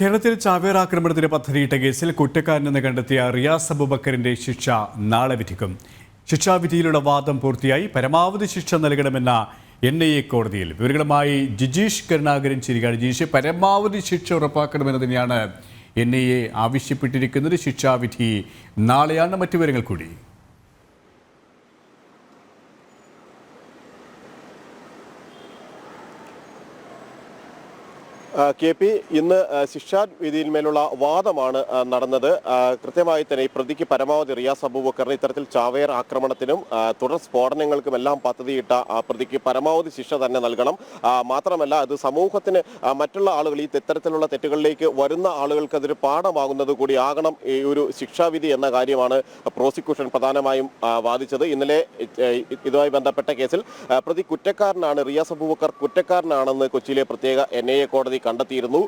കേരളത്തിൽ ചാവേർ ആക്രമണത്തിന് പദ്ധതിയിട്ട കേസിൽ കുറ്റക്കാരനെന്ന് കണ്ടെത്തിയ റിയാസ് അബുബക്കറിന്റെ ശിക്ഷ നാളെ വിധിക്കും. ശിക്ഷാവിധിയിലുള്ള വാദം പൂർത്തിയായി പരമാവധി ശിക്ഷ നൽകണമെന്ന എൻ ഐ എ കോടതിയിൽ. വിവരങ്ങളുമായി ജിജീഷ് കരുണാകരൻ ചിരികാണ് ജിജീഷ് പരമാവധി ശിക്ഷ ഉറപ്പാക്കണമെന്ന് തന്നെയാണ് എൻ ഐ എ ആവശ്യപ്പെട്ടിരിക്കുന്നത്. ശിക്ഷാവിധി നാളെയാണ്. മറ്റു വിവരങ്ങൾ കൂടി. കെ പി ഇന്ന് ശിക്ഷാ വിധിയിന്മേലുള്ള വാദമാണ് നടന്നത്. കൃത്യമായി തന്നെ ഈ പ്രതിക്ക് പരമാവധി റിയാസ് അബൂബക്കറിന് ഇത്തരത്തിൽ ചാവേർ ആക്രമണത്തിനും തുടർ സ്ഫോടനങ്ങൾക്കും എല്ലാം പദ്ധതിയിട്ട പ്രതിക്ക് പരമാവധി ശിക്ഷ തന്നെ നൽകണം. മാത്രമല്ല അത് സമൂഹത്തിന് മറ്റുള്ള ആളുകൾ ഈ ഇത്തരത്തിലുള്ള തെറ്റുകളിലേക്ക് വരുന്ന ആളുകൾക്ക് അതൊരു പാഠമാകുന്നത് കൂടി ആകണം ഈ ഒരു ശിക്ഷാവിധി എന്ന കാര്യമാണ് പ്രോസിക്യൂഷൻ പ്രധാനമായും വാദിച്ചത്. ഇന്നലെ ഇതുമായി ബന്ധപ്പെട്ട കേസിൽ പ്രതി കുറ്റക്കാരനാണ് റിയാസ് അബൂബക്കർ കുറ്റക്കാരനാണെന്ന് കൊച്ചിയിലെ പ്രത്യേക എൻ കോടതി കണ്ടെത്തിയിരുന്നു.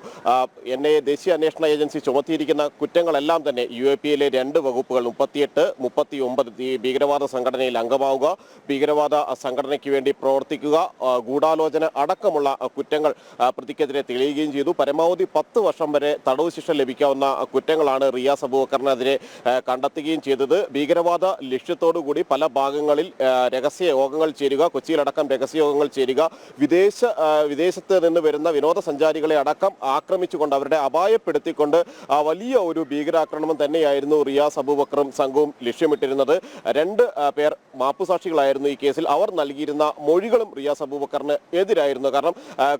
എൻ ഐ എ ദേശീയ അന്വേഷണ ഏജൻസി ചുമത്തിയിരിക്കുന്ന കുറ്റങ്ങളെല്ലാം തന്നെ യു എ പി എയിലെ രണ്ട് വകുപ്പുകൾ മുപ്പത്തിയെട്ട് മുപ്പത്തി ഒമ്പത് ഈ ഭീകരവാദ സംഘടനയിൽ അംഗമാവുക ഭീകരവാദ സംഘടനയ്ക്ക് വേണ്ടി പ്രവർത്തിക്കുക ഗൂഢാലോചന അടക്കമുള്ള കുറ്റങ്ങൾ പ്രതിക്കെതിരെ തെളിയുകയും ചെയ്തു. പരമാവധി പത്ത് വർഷം വരെ തടവ് ശിക്ഷ ലഭിക്കാവുന്ന കുറ്റങ്ങളാണ് റിയാസ് അബൂബക്കറിനെതിരെ കണ്ടെത്തുകയും ചെയ്തത്. ഭീകരവാദ ലക്ഷ്യത്തോടുകൂടി പല ഭാഗങ്ങളിൽ രഹസ്യ യോഗങ്ങൾ ചേരുക കൊച്ചിയിലടക്കം രഹസ്യ യോഗങ്ങൾ ചേരുക. വിദേശ വിദേശത്ത് നിന്ന് വരുന്ന വിനോദസഞ്ചാരികളെ അടക്കം ആക്രമിച്ചുകൊണ്ട് അവരുടെ അപായപ്പെടുത്തിക്കൊണ്ട് വലിയ ഒരു ഭീകരാക്രമണം തന്നെയായിരുന്നു റിയാസ് അബൂബക്കറും സംഘവും ലക്ഷ്യമിട്ടിരുന്നത്. രണ്ട് പേർ മാപ്പുസാക്ഷികളായിരുന്നു ഈ കേസിൽ. അവർ നൽകിയിരുന്ന മൊഴികളും റിയാസ് അബൂബക്കറിന് എതിരായിരുന്നു. കാരണം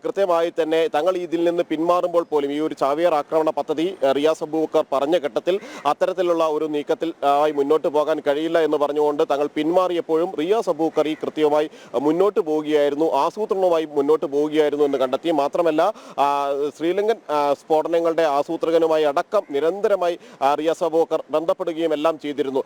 കൃത്യമായി തന്നെ തങ്ങൾ ഇതിൽ നിന്ന് പിന്മാറുമ്പോൾ പോലും ഈ ഒരു ചാവിയർ ആക്രമണ പദ്ധതി റിയാസ് അബൂബക്കർ പറഞ്ഞ ഘട്ടത്തിൽ അത്തരത്തിലുള്ള ഒരു നീക്കത്തിൽ ആയി മുന്നോട്ട് പോകാൻ കഴിയില്ല എന്ന് പറഞ്ഞുകൊണ്ട് തങ്ങൾ പിന്മാറിയപ്പോഴും റിയാസ് അബൂബക്കർ ഈ കൃത്യമായി മുന്നോട്ട് പോവുകയായിരുന്നു ആസൂത്രണവുമായി മുന്നോട്ട് പോവുകയായിരുന്നു എന്ന് കണ്ടെത്തി. മാത്രമല്ല ശ്രീലങ്കൻ സ്ഫോടനങ്ങളുടെ ആസൂത്രകനുമായി അടക്കം നിരന്തരമായി റിയാസ അബൂബക്കർ ബന്ധപ്പെടുകയും എല്ലാം ചെയ്തിരുന്നു.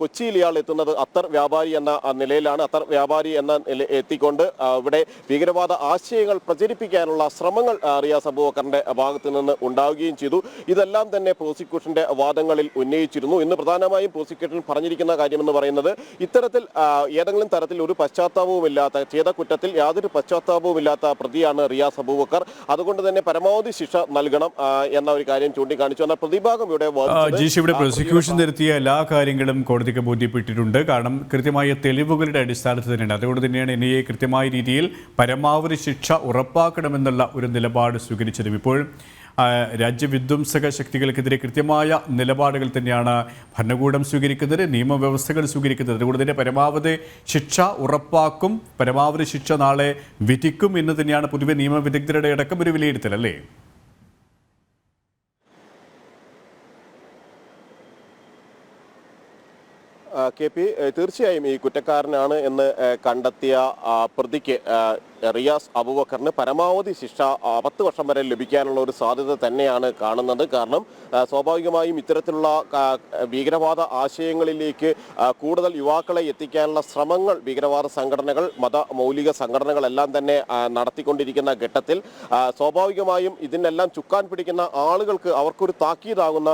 കൊച്ചിയിൽ ഇയാൾ എത്തുന്നത് അത്തർ വ്യാപാരി എന്ന നിലയിലാണ്. അത്തർ വ്യാപാരി എന്ന എത്തിക്കൊണ്ട് ഇവിടെ ഭീകരവാദ ആശയങ്ങൾ പ്രചരിപ്പിക്കാനുള്ള ശ്രമങ്ങൾ റിയാസ് അബൂബക്കറിന്റെ ഭാഗത്ത് നിന്ന് ഉണ്ടാവുകയും ചെയ്തു. ഇതെല്ലാം തന്നെ പ്രോസിക്യൂഷന്റെ വാദങ്ങളിൽ ഉന്നയിച്ചിരുന്നു. ഇന്ന് പ്രധാനമായും പ്രോസിക്യൂഷൻ പറഞ്ഞിരിക്കുന്ന കാര്യമെന്ന് പറയുന്നത് ഇത്തരത്തിൽ ഏതെങ്കിലും തരത്തിൽ ഒരു പശ്ചാത്താപവുമില്ലാത്ത ചെയ്ത കുറ്റത്തിൽ യാതൊരു പശ്ചാത്താപവുമില്ലാത്ത പ്രതിയാണ് റിയാസ് അബൂബക്കർ. അതുകൊണ്ട് പരമാവധി ശിക്ഷ നൽകണം എന്ന ഒരു കാര്യം ചൂണ്ടിക്കാണിച്ചു. എന്നാൽ പ്രതിഭാഗം ഇവിടെ ആ, വാദിച്ചത് ജീഷ് ഇവിടെ പ്രോസിക്യൂഷൻ നിർത്തിയ എല്ലാ കാര്യങ്ങളും കോടതിക്ക് ബോധ്യപ്പെട്ടിട്ടുണ്ട്. കാരണം കൃത്യമായ തെളിവുകളുടെ അടിസ്ഥാനത്തിൽ തന്നെയാണ്. അതുകൊണ്ട് തന്നെയാണ് എൻ ഐ എ കൃത്യമായ രീതിയിൽ പരമാവധി ശിക്ഷ ഉറപ്പാക്കണമെന്നുള്ള ഒരു നിലപാട് സ്വീകരിച്ചതും ഇപ്പോൾ രാജ്യവിധ്വംസക ശക്തികൾക്കെതിരെ കൃത്യമായ നിലപാടുകൾ തന്നെയാണ് ഭരണകൂടം സ്വീകരിക്കുന്നത് നിയമവ്യവസ്ഥകൾ സ്വീകരിക്കുന്നത്. അതുകൊണ്ട് തന്നെ പരമാവധി ശിക്ഷ ഉറപ്പാക്കും പരമാവധി ശിക്ഷ നാളെ വിധിക്കും എന്ന് തന്നെയാണ് പൊതുവെ നിയമവിദഗ്ധരുടെ അടക്കം ഒരു വിലയിരുത്തൽ അല്ലേ? കെ പി തീർച്ചയായും ഈ കുറ്റക്കാരനാണ് എന്ന് കണ്ടെത്തിയ പ്രതിക്ക് റിയാസ് അബൂബക്കറിന് പരമാവധി ശിക്ഷ പത്ത് വർഷം വരെ ലഭിക്കാനുള്ള ഒരു സാധ്യത തന്നെയാണ് കാണുന്നത്. കാരണം സ്വാഭാവികമായും ഇത്തരത്തിലുള്ള ഭീകരവാദ ആശയങ്ങളിലേക്ക് കൂടുതൽ യുവാക്കളെ എത്തിക്കാനുള്ള ശ്രമങ്ങൾ ഭീകരവാദ സംഘടനകൾ മത മൗലിക സംഘടനകളെല്ലാം തന്നെ നടത്തിക്കൊണ്ടിരിക്കുന്ന ഘട്ടത്തിൽ സ്വാഭാവികമായും ഇതിനെല്ലാം ചുക്കാൻ പിടിക്കുന്ന ആളുകൾക്ക് അവർക്കൊരു താക്കീതാകുന്ന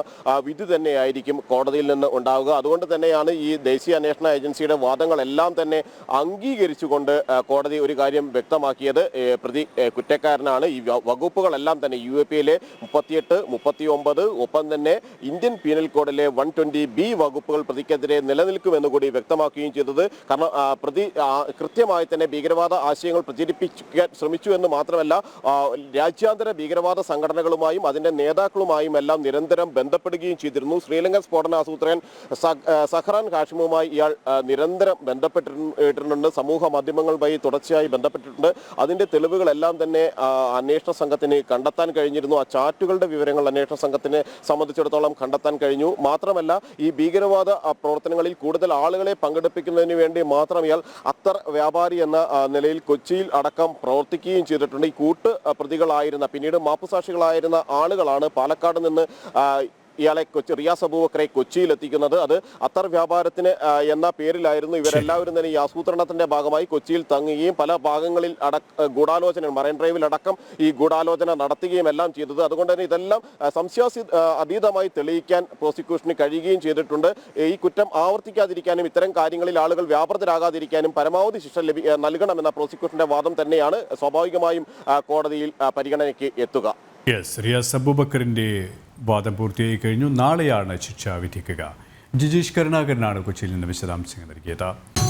വിധി തന്നെയായിരിക്കും കോടതിയിൽ നിന്ന് ഉണ്ടാവുക. അതുകൊണ്ട് തന്നെയാണ് ഈ ദേശീയ അന്വേഷണ ഏജൻസിയുടെ വാദങ്ങളെല്ലാം തന്നെ അംഗീകരിച്ചുകൊണ്ട് കോടതി ഒരു കാര്യം വ്യക്തമാക്കിയത് പ്രതി കുറ്റക്കാരനാണ്. ഈ വകുപ്പുകളെല്ലാം തന്നെ യു എ പിയിലെ മുപ്പത്തിയെട്ട് മുപ്പത്തി ഒമ്പത് ഒപ്പം തന്നെ ഇന്ത്യൻ പീനൽ കോഡിലെ വൺ ട്വന്റി ബി വകുപ്പുകൾ പ്രതിക്കെതിരെ നിലനിൽക്കുമെന്ന് കൂടി വ്യക്തമാക്കുകയും ചെയ്തത്. കാരണം പ്രതി കൃത്യമായി തന്നെ ഭീകരവാദ ആശയങ്ങൾ പ്രചരിപ്പിക്കാൻ ശ്രമിച്ചു എന്ന് മാത്രമല്ല രാജ്യാന്തര ഭീകരവാദ സംഘടനകളുമായും അതിന്റെ നേതാക്കളുമായും എല്ലാം നിരന്തരം ബന്ധപ്പെടുകയും ചെയ്തിരുന്നു. ശ്രീലങ്കൻ സ്ഫോടന ആസൂത്രകൻ സഹ്റാൻ ഹാഷിമുമായി ഇയാൾ നിരന്തരം ബന്ധപ്പെട്ടിട്ടുണ്ട് സമൂഹ മാധ്യമങ്ങൾ വഴി തുടർച്ചയായി ബന്ധപ്പെട്ടിട്ടുണ്ട് അതിന്റെ തെളിവുകളെല്ലാം തന്നെ അന്വേഷണ സംഘത്തിന് കണ്ടെത്താൻ കഴിഞ്ഞിരുന്നു. ആ ചാറ്റുകളുടെ വിവരങ്ങൾ അന്വേഷണ സംഘത്തിനെ സംബന്ധിച്ചിടത്തോളം കണ്ടെത്താൻ കഴിഞ്ഞു. മാത്രമല്ല ഈ ഭീകരവാദ പ്രവർത്തനങ്ങളിൽ കൂടുതൽ ആളുകളെ പങ്കെടുപ്പിക്കുന്നതിന് വേണ്ടി മാത്രം ഇയാൾ അത്തർ വ്യാപാരി എന്ന നിലയിൽ കൊച്ചിയിൽ അടക്കം പ്രവർത്തിക്കുകയും ചെയ്തിട്ടുണ്ട്. ഈ കൂട്ട് പ്രതികളായിരുന്ന പിന്നീട് മാപ്പുസാക്ഷികളായിരുന്ന ആളുകളാണ് പാലക്കാട് നിന്ന് ഇയാളെ കൊച്ചി റിയാസ് അബൂബക്കറെ കൊച്ചിയിൽ എത്തിക്കുന്നത് അത് അത്തർ വ്യാപാരത്തിന് എന്ന പേരിലായിരുന്നു. ഇവരെല്ലാവരും തന്നെ ഈ ആസൂത്രണത്തിന്റെ ഭാഗമായി കൊച്ചിയിൽ തങ്ങുകയും പല ഭാഗങ്ങളിൽ അടക്ക ഗൂഢാലോചന മറൈൻ ഡ്രൈവിൽ അടക്കം ഈ ഗൂഢാലോചന നടത്തുകയും എല്ലാം ചെയ്തത്. അതുകൊണ്ട് തന്നെ ഇതെല്ലാം സംശയാസി അതീതമായി തെളിയിക്കാൻ പ്രോസിക്യൂഷന് കഴിയുകയും ചെയ്തിട്ടുണ്ട്. ഈ കുറ്റം ആവർത്തിക്കാതിരിക്കാനും ഇത്തരം കാര്യങ്ങളിൽ ആളുകൾ വ്യാപൃതരാകാതിരിക്കാനും പരമാവധി ശിക്ഷ ലഭി നൽകണമെന്ന പ്രോസിക്യൂഷന്റെ വാദം തന്നെയാണ് സ്വാഭാവികമായും കോടതിയിൽ പരിഗണനയ്ക്ക് എത്തുക. വാദം പൂർത്തിയായി കഴിഞ്ഞു. നാളെയാണ് ശിക്ഷ വിധിക്കുക. ജിജീഷ് കരുണാകരനാണ് കൊച്ചിയിൽ നിന്ന് വിശദാംശങ്ങൾ നൽകിയത്.